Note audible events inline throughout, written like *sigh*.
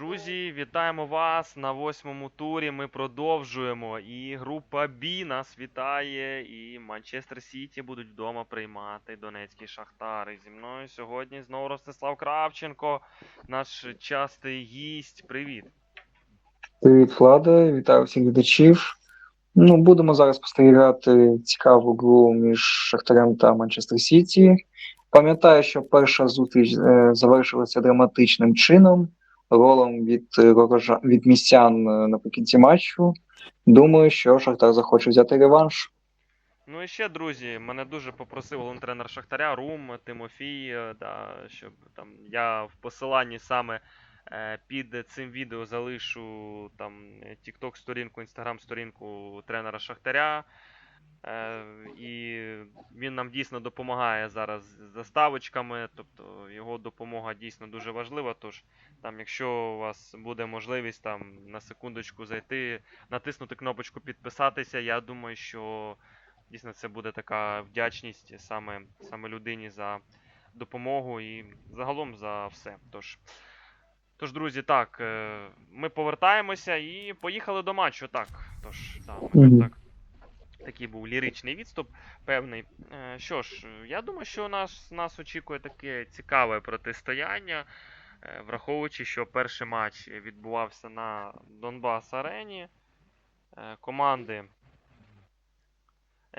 Друзі, вітаємо вас на восьмому турі. Ми продовжуємо. І група Бі нас вітає. І Манчестер Сіті будуть вдома приймати Донецький Шахтар. І зі мною сьогодні знову Ростислав Кравченко, наш частий гість. Привіт. Привіт, Влада, вітаю всіх глядачів. Ну, будемо зараз спостерігати цікаву гру між Шахтарем та Манчестер Сіті. Пам'ятаю, що перша зустріч е, завершилася драматичним чином, ролом від, е, від містян е, наприкінці матчу. Думаю, що Шахтар захоче взяти реванш. Ну і ще, друзі, мене дуже попросив тренер Шахтаря Рум Тимофій, е, да, щоб там я в посиланні саме під цим відео залишу там TikTok сторінку, Instagram сторінку тренера Шахтаря. Е, і він нам дійсно допомагає зараз з заставочками, тобто його допомога дійсно дуже важлива. Тож, там, якщо у вас буде можливість там на секундочку зайти, натиснути кнопочку підписатися, я думаю, що дійсно це буде така вдячність саме, саме людині за допомогу і загалом за все. Тож, тож друзі, так, е, ми повертаємося і поїхали до матчу. Так, тож, да, так. Такий був ліричний відступ певний. Е, Що ж, я думаю, що нас, нас очікує таке цікаве протистояння, е, враховуючи, що перший матч відбувався на Донбас Арені. Е, Команди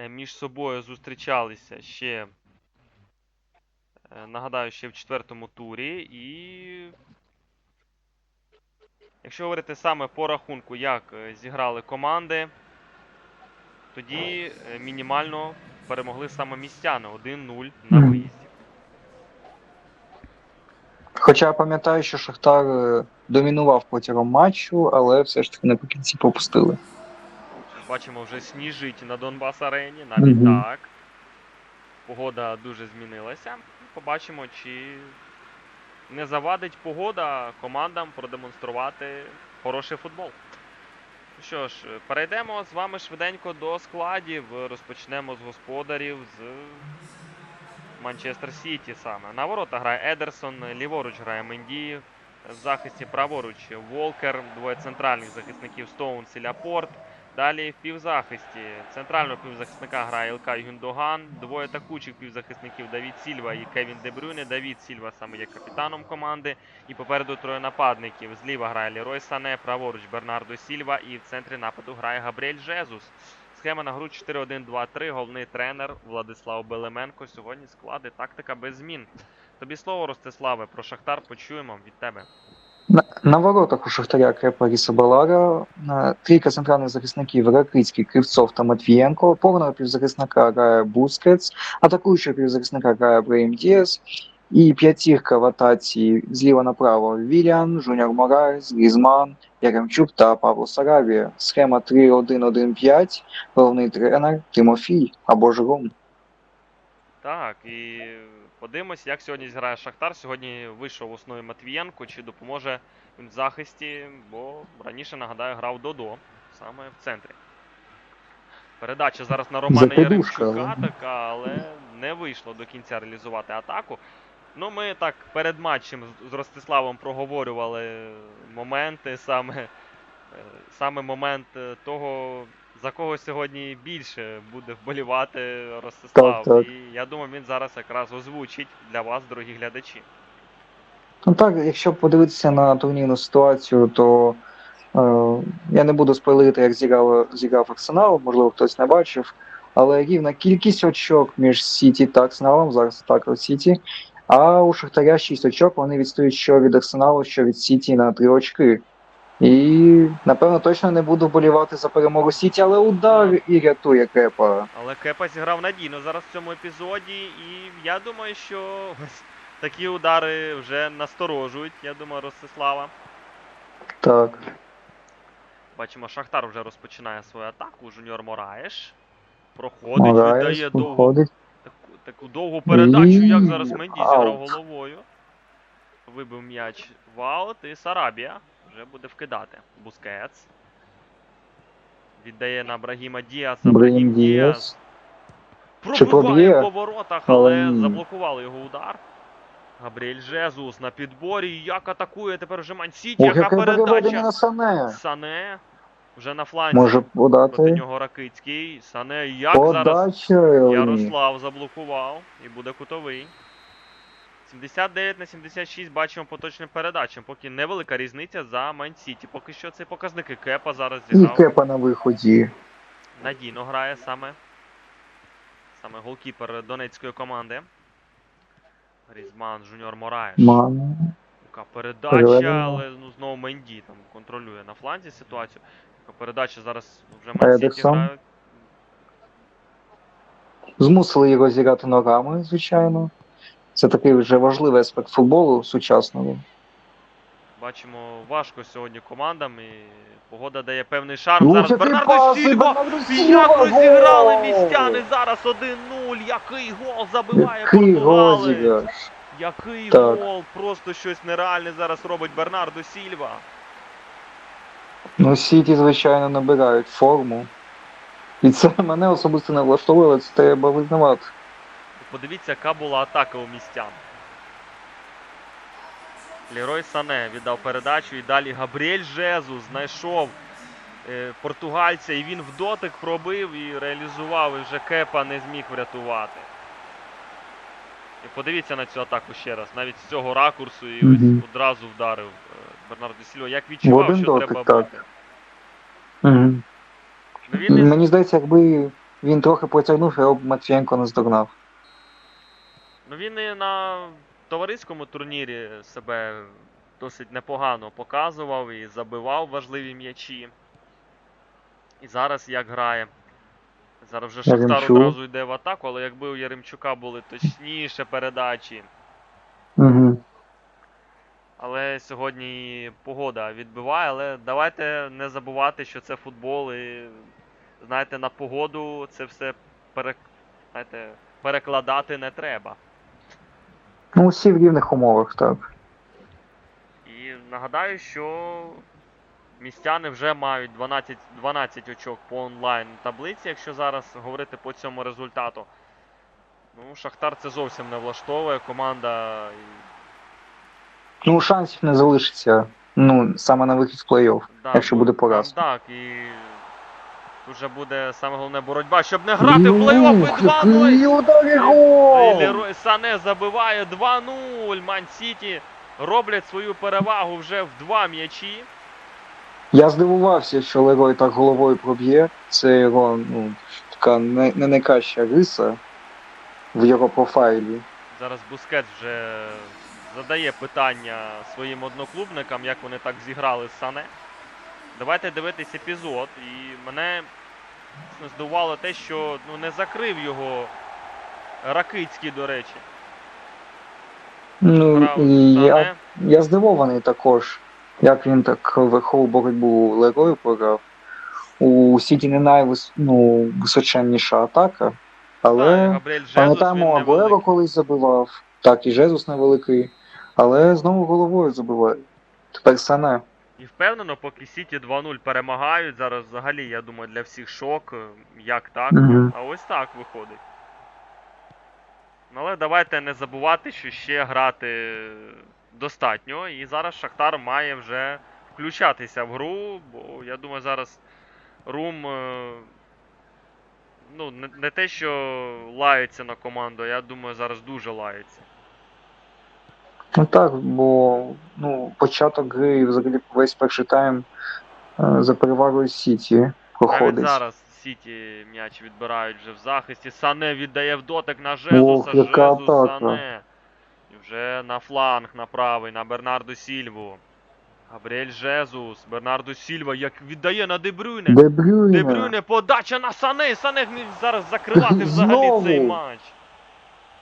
між собою зустрічалися ще, нагадаю, ще в четвертому турі. І якщо говорити саме по рахунку, як зіграли команди, тоді е, мінімально перемогли саме містяни 1-0 на виїзді. Хоча я пам'ятаю, що Шахтар е, домінував протягом матчу, але все ж таки наприкінці пропустили. Бачимо, вже сніжить на Донбас Арені, навіть Мгм. так. Погода дуже змінилася. Побачимо, чи не завадить погода командам продемонструвати хороший футбол. Що ж, перейдемо з вами швиденько до складів. Розпочнемо з господарів з Манчестер Сіті саме. На ворота грає Едерсон, ліворуч грає Менді, в захисті праворуч Волкер, двоє центральних захисників Стоунс і Ляпорт. Далі в півзахисті центрального півзахисника грає Ілка Гюндоган, двоє атакуючих півзахисників Давід Сільва і Кевін Дебрюне. Давід Сільва саме є капітаном команди. І попереду троє нападників. Зліва грає Лірой Сане, праворуч Бернардо Сільва і в центрі нападу грає Габріель Жезус. Схема на гру 4-1-2-3. Головний тренер Владислав Белеменко. Сьогодні склади тактика без змін. Тобі слово, Ростиславе, про Шахтар почуємо від тебе. На, на воротах у Шахтаря Крепа Рісобалара, трійка центральних захисників Ракицький, Кривцов та Матвієнко, повного півзахисника грає Бускетс, атакуючого півзахисника грає Брейм Діас, і п'ятірка в атаці зліва направо Віліан, Жуніор Мораєс, Грізман, Яремчук та Павло Саравія. Схема 3-1-1-5, головний тренер Тимофій або ж Ром. Так, і подивимось, як сьогодні зіграє Шахтар. Сьогодні вийшов в основі Матвієнко, чи допоможе він в захисті, бо раніше, нагадаю, грав Додо саме в центрі. Передача зараз на Романа Яремчука, така, але не вийшло до кінця реалізувати атаку. Ну, ми так перед матчем з- з Ростиславом проговорювали моменти, саме, е, саме момент е, того, за кого сьогодні більше буде вболівати Ростислав. Так, так. І я думаю, він зараз якраз озвучить для вас, дорогі глядачі. Ну так, якщо подивитися на турнірну ситуацію, то е, я не буду спойлерити, як зіграв, зіграв Арсенал, можливо, хтось не бачив. Але рівна кількість очок між Сіті та Арсеналом, зараз так Сіті. А у Шахтаря 6 очок, вони відстають що від Арсеналу, що від Сіті на 3 очки. І напевно точно не буду вболівати за перемогу Сіті, але удар і рятує Крепа. Але Кепа зіграв надійно зараз в цьому епізоді, і я думаю, що ось такі удари вже насторожують, я думаю, Ростислава. Так. Бачимо, Шахтар вже розпочинає свою атаку. Жуніор Мораєш. Проходить, Мораєс віддає довгу, таку, таку довгу передачу, І як зараз Менді зіграв головою. Вибив м'яч в аут, і Сарабія вже буде вкидати. Бускетс. Віддає на Брагіма Діаса. Брагім Діас. Пробиває по воротах, але Але заблокували його удар. Габріель Жезус на підборі. Як атакує тепер вже Мансіті. Яка передача? на Сане. Сане. Вже на фланзі. Може Проти нього Ракицький. Сане як зараз Подача. Ні. Ярослав заблокував і буде кутовий. 79 на 76 бачимо поточним передачам. Поки невелика різниця за Майн-Сіті. Поки що це показники Кепа зараз І кепа на виході. Надійно грає саме. Саме голкіпер донецької команди. Різман Жуніор Мораєш. Ман. Яка передача, Переведено. але ну знову Менді там контролює на фланзі ситуацію. Яка передача зараз вже Майн-Сіті грають. Змусили його зіграти ногами, звичайно. Це такий вже важливий аспект футболу сучасного. Бачимо, важко сьогодні командам і погода дає певний шарм. Ух, зараз Бернардо Сільва! Як розіграли містяни зараз 1-0. Який гол забиває Який. Який Так. гол! Просто щось нереальне зараз робить Бернардо Сільва. Ну, Сіті, звичайно, набирають форму. І це мене особисто не влаштовує, але це треба визнавати. Подивіться, яка була атака у містян. Лерой Сане віддав передачу і далі Габріель Жезус знайшов е, португальця і він в дотик пробив і реалізував, і вже Кепа не зміг врятувати. І подивіться на цю атаку ще раз, навіть з цього ракурсу і ось одразу вдарив е, Бернардо Сільва. Як відчував, один що дотик, треба так. бити. Угу. Ну, він Мені здається, якби він трохи протягнув, я б Матвієнко не здогнав. Ну він і на товариському турнірі себе досить непогано показував і забивав важливі м'ячі. І зараз як грає. Зараз вже Шахтар одразу йде в атаку, але якби у Яремчука були точніше передачі. Угу. Але сьогодні погода відбиває, але давайте не забувати, що це футбол і знаєте, на погоду це все перек... знаєте, перекладати не треба. Ну, усі в рівних умовах, так. І нагадаю, що містяни вже мають 12, 12 очок по онлайн таблиці, якщо зараз говорити по цьому результату. Ну, Шахтар це зовсім не влаштовує. Команда. Ну, шансів не залишиться. Ну, саме на вихід з плей-офф. Да, Якщо буде поразка. Так, і тут вже буде саме головне боротьба, щоб не грати в плей-офф і 2-0. І удар і І гол! Лерой Сане забиває 2-0. Ман Сіті роблять свою перевагу вже в два м'ячі. Я здивувався, що Лерой так головою проб'є. Це його, ну, така не, не найкраща риса в його профайлі. Зараз Бускет вже задає питання своїм одноклубникам, як вони так зіграли з Сане. Давайте дивитись епізод. І мене здивувало те, що ну, не закрив його Ракицький, до речі. Ну, і я, я здивований також, як він так верхову боротьбу Лерою програв. У Сіті не найвис, ну, височенніша атака, але пам'ятаємо, він колись забивав, так і Жезус невеликий, але знову головою забиває. Тепер Сане. І впевнено, поки Сіті 2-0 перемагають, зараз взагалі, я думаю, для всіх шок. е, Як так? Мгм. А ось так виходить. Ну, Але давайте не забувати, що ще грати достатньо. І зараз Шахтар має вже включатися в гру, бо я думаю, зараз Рум. е, Ну, не, не те, що лається на команду, я думаю, зараз дуже лається. Ну так, бо ну, початок гри і взагалі весь перший тайм е, за перевагою Сіті Навіть зараз Сіті м'яч відбирають вже в захисті. Сане віддає в дотик на Жезуса. Ох, яка Жезус, атака. Сане. І вже на фланг, на правий, на Бернарду Сільву. Габріель Жезус. Бернарду Сільва як віддає на Дебрюйне. Дебрюйне. Дебрюйне, подача на Сане. Сане міг зараз закривати *laughs* взагалі Знову. цей матч.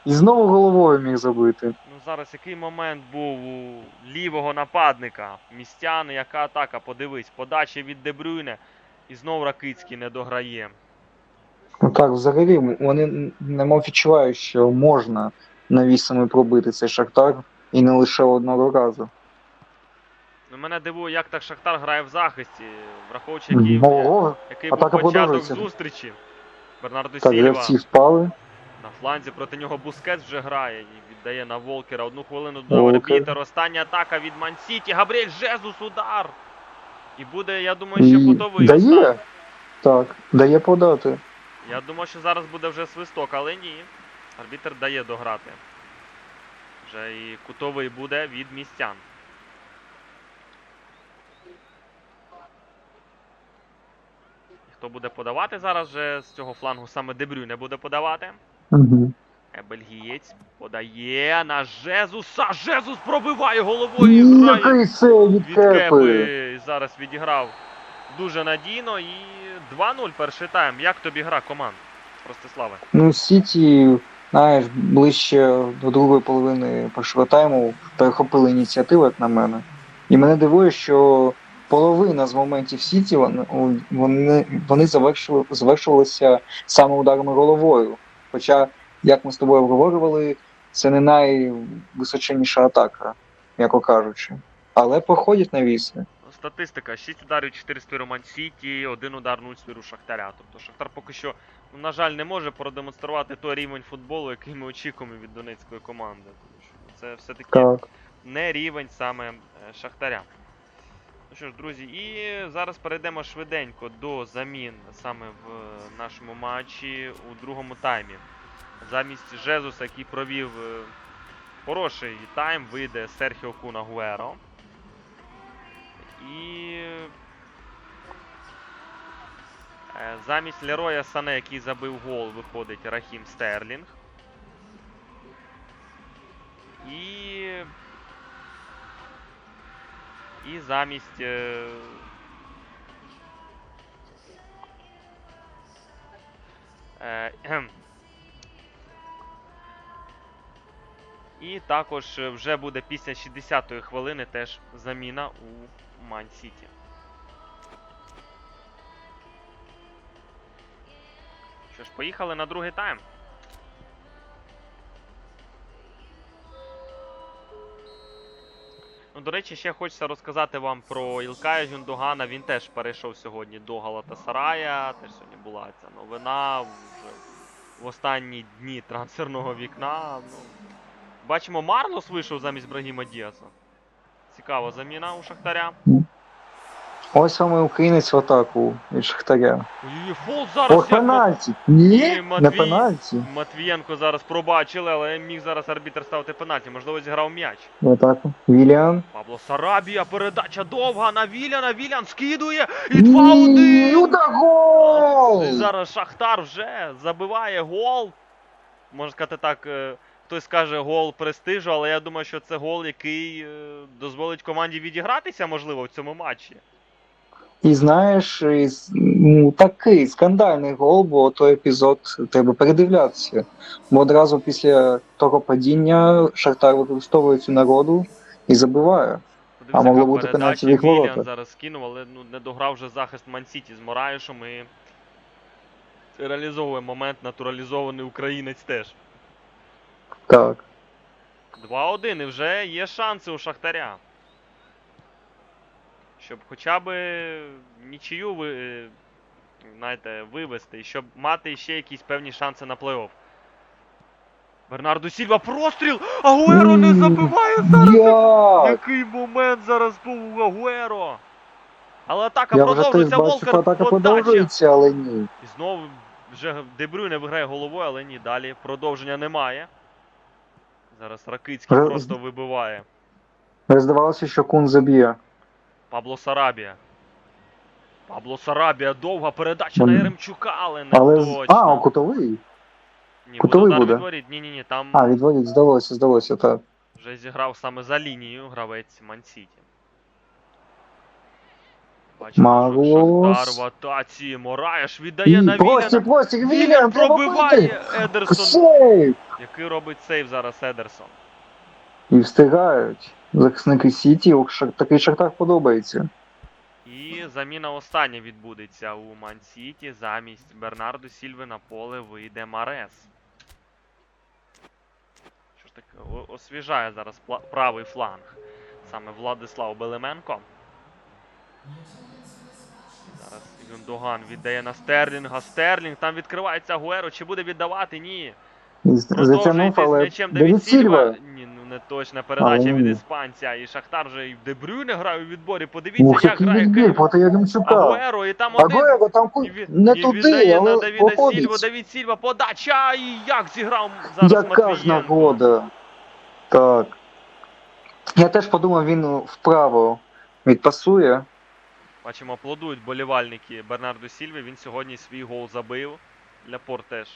І знову головою міг забити. Ну зараз який момент був у лівого нападника. Містяни, яка атака, подивись. Подача від Дебрюйне. І знов Ракицький не дограє. Ну так, взагалі, вони немов відчувають, що можна навісами пробити цей шахтар і не лише одного разу. Ну, мене дивує, як так Шахтар грає в захисті, враховуючи, який, Ого, який був початок зустрічі. Бернардо так, Сільва гравці впали. Фланзі проти нього Бускет вже грає і віддає на Волкера. Одну хвилину до арбітер. Остання атака від Мансіті. Габріель Жезус удар. І буде, я думаю, ще готовий. дає. Так, дає подати. Я думав, що зараз буде вже свисток, але ні. Арбітер дає дограти. Вже і кутовий буде від містян. Хто буде подавати зараз вже з цього флангу саме Дебрюйне буде подавати. Угу. Бельгієць подає на Жезуса. Жезус пробиває головою і грає від кепи. Зараз відіграв дуже надійно і 2-0 перший тайм. Як тобі гра команд? Ростиславе? Ну, Сіті, знаєш, ближче до другої половини першого тайму перехопили ініціативу, як на мене. І мене дивує, що половина з моментів Сіті вони, вони, вони завершили, завершувалися саме ударами головою. Хоча, як ми з тобою обговорювали, це не найвисоченніша атака, м'яко кажучи. Але проходять навіси. Ну, Статистика: 6 ударів, 4 спіру Ман Сіті, 1 удар, 0 спіру Шахтаря. Тобто Шахтар поки що, ну, на жаль, не може продемонструвати той рівень футболу, який ми очікуємо від донецької команди. Тому що це все-таки Так. не рівень саме е, Шахтаря. Ну що ж, друзі, і зараз перейдемо швиденько до замін саме в нашому матчі у другому таймі. Замість Жезуса, який провів е, хороший тайм, вийде Серхіо Куна Гуеро. І е, замість Лероя Сане, який забив гол, виходить Рахім Стерлінг. І. І замість. е, е. І також вже буде після 60-ї хвилини теж заміна у Ман Сіті. Що ж, поїхали на другий тайм. Ну, до речі, ще хочеться розказати вам про Ілкая Гюндугана. Він теж перейшов сьогодні до Галатасарая. Теж сьогодні була ця новина вже в останні дні трансферного вікна. Ну, бачимо, Марлос вийшов замість Брагіма Діаса. Цікава заміна у Шахтаря. Ось саме українець в атаку від Шахтаря. Фол зараз. Ох, пенальті! Ні, І не пенальті. Матвієнко зараз пробачили, але міг зараз арбітр ставити пенальті. Можливо, зіграв м'яч. В атаку. Віліан. Пабло Сарабія, передача довга на Віляна. Вілян скидує. І 2-1. Ні, ну гол! І зараз Шахтар вже забиває гол. Можна сказати так, е, хтось скаже гол престижу, але я думаю, що це гол, який е, дозволить команді відігратися, можливо, в цьому матчі. І знаєш, і ну, такий скандальний гол, бо той епізод треба передивлятися. Бо одразу після того падіння Шахтар використовує цю народу і забиває. А могло бути пенальті в їх ворота. зараз скинув, але ну, не дограв вже захист Мансіті з Мораєшем і реалізовує момент натуралізований українець теж. Так. 2-1 і вже є шанси у Шахтаря. Щоб хоча б нічию ви, е, знаєте, вивести, і щоб мати ще якісь певні шанси на плей-офф. Бернардо Сільва простріл! Агуеро не забиває зараз! Як? Який момент зараз був у Агуеро! Але атака Я продовжується, бачу, Волкер атака продовжується, але ні. І знову вже Дебрюйне виграє головою, але ні, далі продовження немає. Зараз Ракицький Ре- просто вибиває. Здавалося, що кун заб'є. Пабло Сарабія. Пабло Сарабія, довга передача на Яремчука, але не Але точно. а, кутовий. Ні, кутовий буде. від. Ні, ні, ні, там А, відводить, здалося, здалося, так. вже зіграв саме за лінією гравець Мансіті. Бачимо, що. Шахтар в атаці. Мораєш віддає І на Віляна. Вілян Віліан, треба бити! пробиває Едерсон, Сейв! який робить сейв зараз Едерсон. І встигають. Захисники Сіті, такий Шахтар подобається. І заміна остання відбудеться у Ман-Сіті. Замість Бернарду Сільви на поле вийде Марес. Що ж таке, освіжає зараз правий фланг. Саме Владислав Белеменко. Зараз Юндоган віддає на Стерлінга. Стерлінг там відкривається Гуеро. Чи буде віддавати? Ні. Продовжується з але м'ячем Давід Сільва. Сільва. Ні, ну не передача від іспанця. І Шахтар вже і в Дебрюне грає у відборі. Подивіться, Ух, як грає відбір. Агуеро, і там один. Агуеро там І не і туди, віддає на Давіда Сільву, походить. Давід Сільва, подача, і як зіграв зараз Яка ж нагода. Так. Я теж подумав, він вправо відпасує. Бачимо, аплодують болівальники Бернарду Сільві. Він сьогодні свій гол забив. Ляпор теж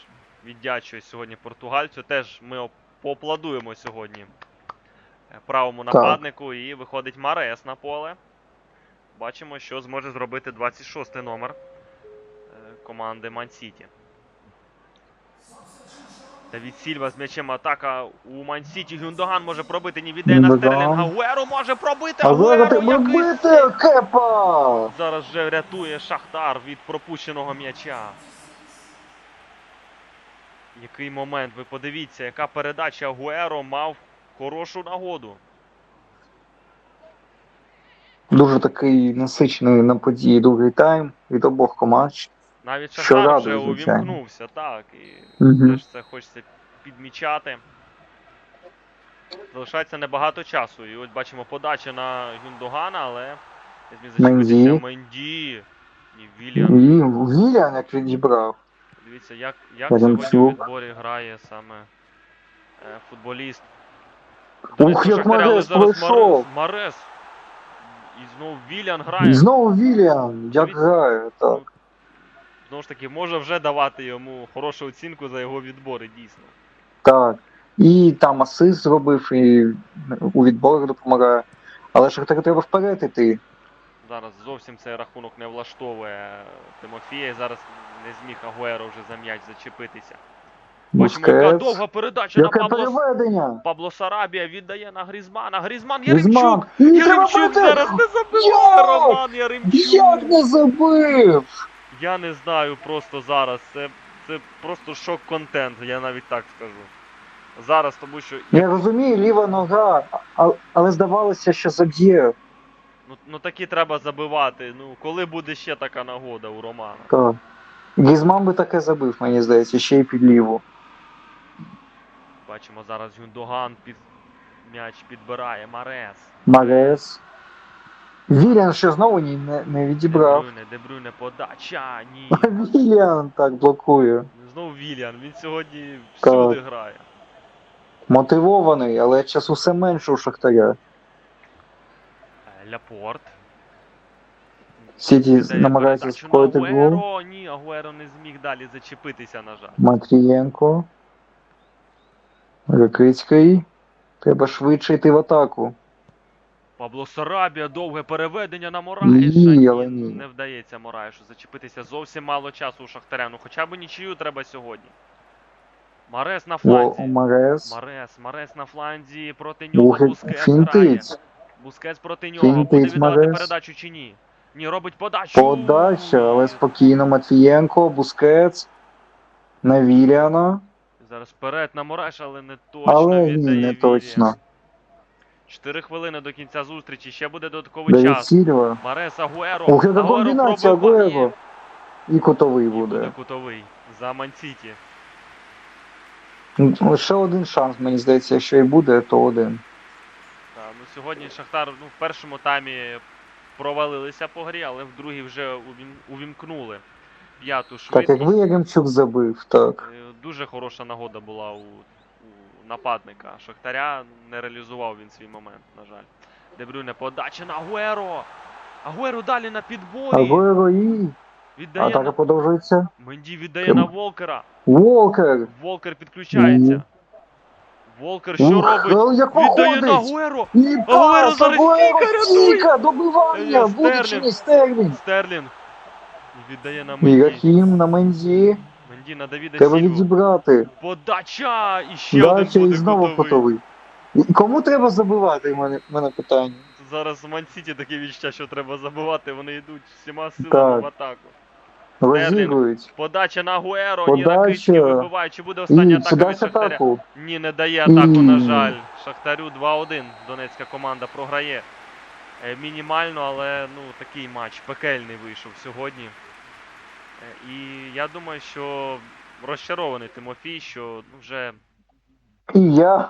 віддячує сьогодні португальцю. Теж ми поаплодуємо сьогодні е, правому Так. нападнику. І виходить Марес на поле. Бачимо, що зможе зробити 26-й номер е, команди Ман-Сіті. Давід Сільва з м'ячем атака у Ман-Сіті. Гюндоган може пробити. Ні, віддає на Гюндоган. Стерлінг. Агуеро може пробити. Агуеро, який! Кепа! Зараз вже рятує Шахтар від пропущеного м'яча. Який момент, ви подивіться, яка передача Агуеро мав хорошу нагоду. Дуже такий насичений на події другий тайм від обох команд. Навіть Що Шахтар вже звичайно. увімкнувся, так. І Угу. теж це хочеться підмічати. Залишається небагато часу. І ось бачимо подача на Гюндогана, але зміг зачепитися Менді. Вільям. І Вілян як він зібрав. Дивіться, як, як Яремчук. сьогодні в відборі грає саме е, футболіст. Ух, як Шахтаря, але Марес зараз пройшов. Марес, Марес. І знову Вілян грає. І знову Вілян, як грає, так. Знову ж таки, може вже давати йому хорошу оцінку за його відбори, дійсно. Так. І там асист зробив, і у відборах допомагає. Але Шахтару треба вперед іти. Зараз зовсім цей рахунок не влаштовує Тимофія. І зараз не зміг Агуеро вже за м'яч зачепитися. Бачимо, яка довга передача на Яке Пабло, переведення? Пабло Сарабія віддає на Грізмана. Грізман. Яремчук! Яремчук зараз не забиває Як? Роман Яремчук! Як не забив? Я не знаю просто зараз. Це, це просто шок-контент, я навіть так скажу. Зараз, тому що Я розумію, ліва нога, але здавалося, що заб'є. Ну, ну такі треба забивати. Ну, коли буде ще така нагода у Романа? Так. Гізман би таке забив, мені здається, ще й під ліву. Бачимо зараз Гюндоган під м'яч підбирає. Марес. Марес. Вілян ще знову ні, не, не відібрав. Дебрюйне, Дебрюйне подача. Ні. *laughs* Вілян так блокує. Знову Вільян. Він сьогодні всюди грає. Мотивований, але часу все менше у Шахтаря. Ляпорт. Сіті намагається передачу гол. Агуеро. Ні, Агуеро не зміг далі зачепитися, на жаль. Матвієнко. Ракицький. Треба швидше йти в атаку. Пабло Сарабія, довге переведення на Мораєша. Ні, але ні. Не вдається Мораєшу зачепитися. Зовсім мало часу у Шахтаря. Ну хоча б нічию треба сьогодні. Марес на Во, фланзі. Марес. Марес, Марес на фланзі проти нього. Ух, Бускет фінтить. Бускет проти нього. Буде віддавати передачу чи ні? Ні, робить подачу. Подача, але спокійно. Матвієнко, Бускетс. На Віляна. Зараз вперед на Мореш, але не точно Але ні, не точно. Чотири хвилини до кінця зустрічі. Ще буде додатковий Давід час. Сільва. Марес Агуеро. Ох, Агуеро комбінація. Агуеро. І кутовий І буде буде. кутовий за Мансіті. Ну, Лише один шанс, мені здається, якщо і буде, то один. Так, сьогодні Шахтар ну, в першому таймі провалилися по грі, але в другій вже увімкнули п'яту Так швидкість. як ви Яремчук забив, так. Е, Дуже хороша нагода була у, у нападника Шахтаря. Не реалізував він свій момент, на жаль. Дебрюне подача на Агуеро. Агуеро далі на підборі. Агуеро і Віддає атака на... продовжується. Менді віддає на Волкера. Волкер. Волкер підключається. Волкер що робить? але Віддає на виходить. Агуеро. Зараз Тіка добивання, буде чи Стерлінг. Стерлінг. Стерлінг. Віддає на Менді. Рахім на Мензі. Менді на Давіда Треба Сільву. відібрати. Подача! І ще Дача один і буде знову кутовий. Кому треба забивати, в мене, мене питання. Зараз у Мансіті таке відчуття, що треба забивати, вони йдуть всіма силами Так. в атаку. Розігрують. Подача на Гуеро, ні Подача. Ракицький вибиває. Чи буде остання атака від Шахтаря? атаку. Ні, не дає атаку, на жаль. Шахтарю 2-1. Донецька команда програє. Е, Мінімально, але ну такий матч пекельний вийшов сьогодні. Е, І я думаю, що розчарований Тимофій, що ну, вже, І я.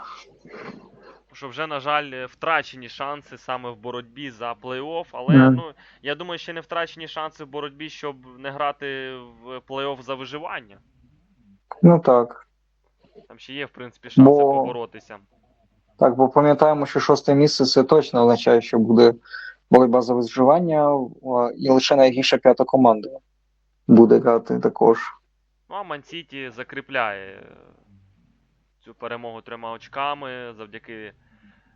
Що вже, на жаль, е, втрачені шанси саме в боротьбі за плей-офф. Але Мгм. ну, я думаю, ще не втрачені шанси в боротьбі, щоб не грати в плей-офф за виживання. Ну так. Там ще є, в принципі, шанси Бо- поборотися. Так, бо пам'ятаємо, що шосте місце це точно означає, що буде боротьба за виживання, і лише найгірша п'ята команда буде грати також. Ну, а Ман-Сіті закріпляє цю перемогу трьома очками завдяки е,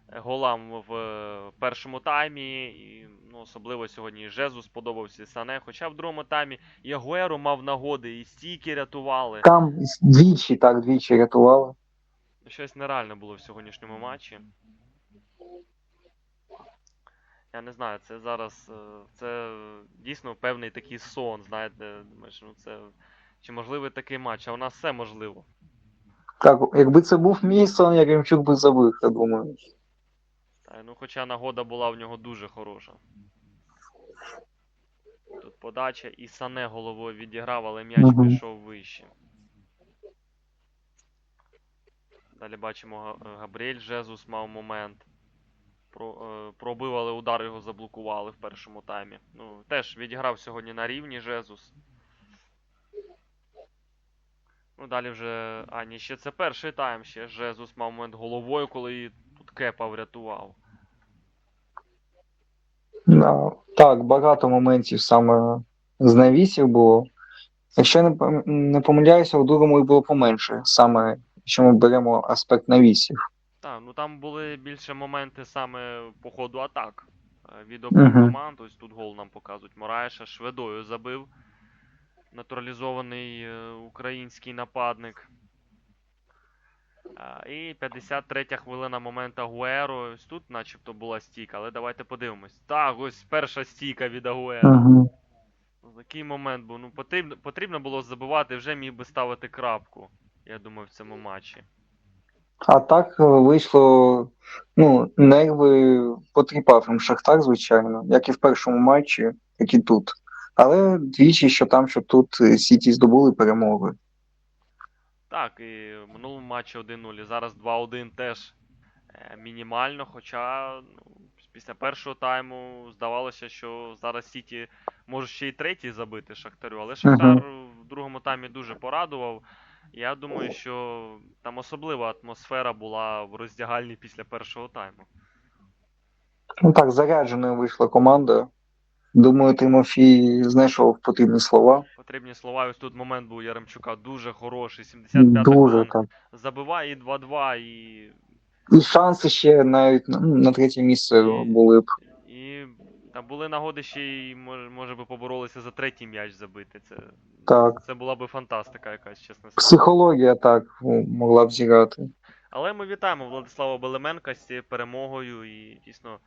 голам в е, першому таймі. І, ну, особливо сьогодні і Жезу сподобався і Сане. Хоча в другому таймі і мав нагоди, і стійки рятували. Там двічі, так, двічі рятували. Щось нереально було в сьогоднішньому матчі. Я не знаю, це зараз. е, Це дійсно певний такий сон, знаєте. Думаєш, ну це. Чи можливий такий матч? А у нас все можливо. Так, якби це був мій сон, Яремчук би забив, я думаю. Ну, хоча нагода була в нього дуже хороша. Тут подача і Сане головою відіграв, але м'яч Мгм. пішов вище. Далі бачимо Га- Габріель Жезус мав момент. Про, е, пробив, але удар його заблокували в першому таймі. Ну, теж відіграв сьогодні на рівні Жезус. Ну, далі вже. А, ні, ще це перший тайм. Ще Жезус мав момент головою, коли її тут Кепа врятував. Да, так, багато моментів саме з навісів було. Якщо я не, не помиляюся, у другому і було поменше, саме якщо ми беремо аспект навісів. Так, ну там були більше моменти саме по ходу атак е, від обох Мгм. команд. Ось тут гол нам показують. Мораєша шведою забив. Натуралізований е, український нападник. І 53 хвилина момент Агуеро. Ось тут начебто була стійка, але давайте подивимось. Так, ось перша стійка від Агуеро. Угу. Такий момент був. Ну, потрібно, потрібно було забивати, вже міг би ставити крапку. Я думаю, в цьому матчі. А так е, вийшло, ну, нерви потріпав їм Шахтар, звичайно, як і в першому матчі, так і тут. Але двічі, що там, що тут е, Сіті здобули перемоги. Так, і в минулому матчі 1-0, і зараз 2-1 теж е, мінімально. Хоча ну, після першого тайму здавалося, що зараз Сіті може ще й третій забити Шахтарю, але Шахтар в другому таймі дуже порадував. Я думаю, що там особлива атмосфера була в роздягальні після першого тайму. Ну так, зарядженою вийшла команда. Думаю, Тимофій знайшов потрібні слова. Потрібні слова. Ось тут момент був Яремчука дуже хороший. 75 Дуже так. Забиває і 2-2, і І шанси ще навіть ну, на третє місце І- були б. І там були нагоди ще й може, може би поборолися за третій м'яч забити. Це, Так. це була би фантастика якась, чесно. Психологія так ну, могла б зіграти. Але ми вітаємо Владислава Белеменка з цією перемогою і дійсно.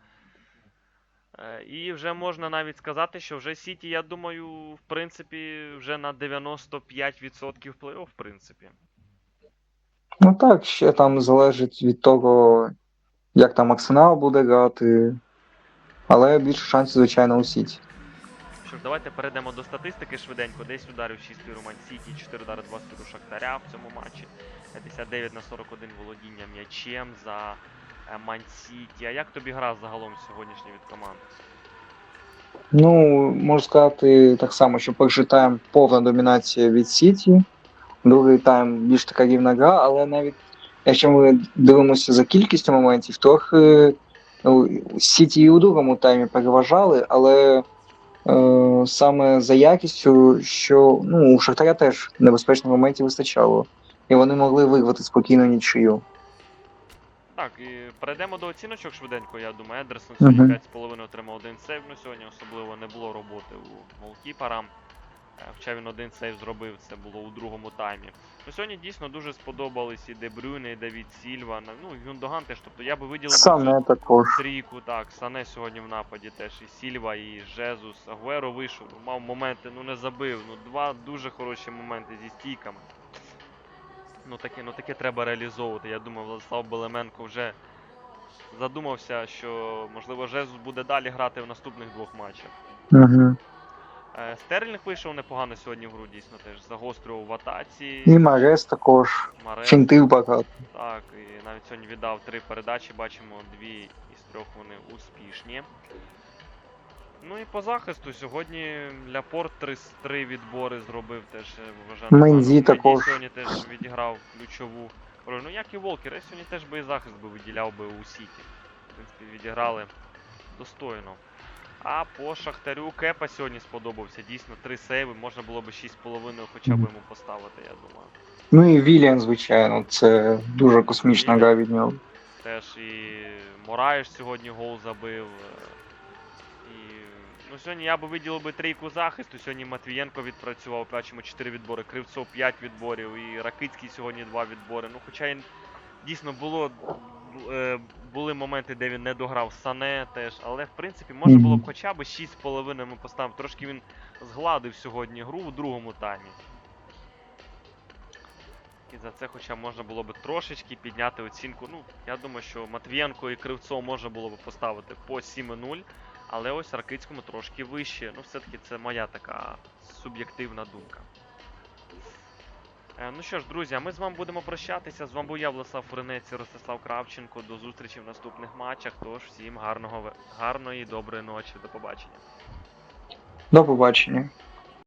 Е, І вже можна навіть сказати, що вже Сіті, я думаю, в принципі, вже на 95% плей-офф, в принципі. Ну так, ще там залежить від того, як там Арсенал буде грати. Але більше шансів, звичайно, у Сіті. Що ж, давайте перейдемо до статистики швиденько. 10 ударів 6 Роман Сіті, 4 удари 2 у Шахтаря в цьому матчі. 59 на 41 володіння м'ячем за е, Ман Сіті. А як тобі гра загалом сьогоднішня від команд? Ну, можу сказати так само, що перший тайм повна домінація від Сіті, другий тайм більш така рівна гра, але навіть якщо ми дивимося за кількістю моментів, трохи ну, Сіті і у другому таймі переважали, але е, саме за якістю, що ну, у Шахтаря теж небезпечних моментів вистачало, і вони могли виграти спокійно нічию. Так, і перейдемо до оціночок швиденько, я думаю. Едерсон сьогодні Мгм. 5,5 отримав один сейв. Ну сьогодні особливо не було роботи у голкіпера. Е, Хоча він один сейв зробив, це було у другому таймі. Ну сьогодні дійсно дуже сподобались і Де Брюйне, і Давід Сільва. на- Ну, і Гюндоган теж. Тобто я би виділив Саме також. трійку, так. Сане сьогодні в нападі теж. І Сільва, і Жезус. Агуеро вийшов, мав моменти, ну не забив. Ну, два дуже хороші моменти зі стійками. Ну таке, ну таке треба реалізовувати. Я думаю, Владислав Белеменко вже задумався, що можливо Жезус буде далі грати в наступних двох матчах. Угу. Е, Стерлінг вийшов непогано сьогодні в гру, дійсно теж загострював в атаці. І Марес також. Марес, Фінтив багато. так, і навіть сьогодні віддав три передачі, бачимо, дві із трьох вони успішні. Ну і по захисту сьогодні Ляпорт три, с- три відбори зробив теж вважаю. Мензі також. сьогодні теж відіграв ключову роль. Ну як і Волкер, я сьогодні теж би і захист би виділяв би у Сіті. В принципі, відіграли достойно. А по Шахтарю Кепа сьогодні сподобався. Дійсно, три сейви, можна було би 6,5 хоча б йому поставити, я думаю. Ну і Віліан, звичайно, це дуже космічна гра від нього. Теж і Мораєш сьогодні гол забив. Сьогодні я би виділив би трійку захисту. Сьогодні Матвієнко відпрацював, бачимо 4 відбори, Кривцов 5 відборів, і Ракицький сьогодні 2 відбори. Ну, хоча дійсно було. е, Були моменти, де він не дограв Сане теж, але в принципі можна було б хоча б 6,5 ми поставити. Трошки він згладив сьогодні гру у другому таймі. І за це хоча можна було б трошечки підняти оцінку. Ну, я думаю, що Матвієнко і Кривцов можна було б поставити по 7,0, але ось Ракицькому трошки вище. Ну, все-таки це моя така суб'єктивна думка. Е, Ну що ж, друзі, а ми з вами будемо прощатися. З вами був я, Власав Фуренець і Ростислав Кравченко. До зустрічі в наступних матчах. Тож всім гарного, гарної, доброї ночі. До побачення. До побачення.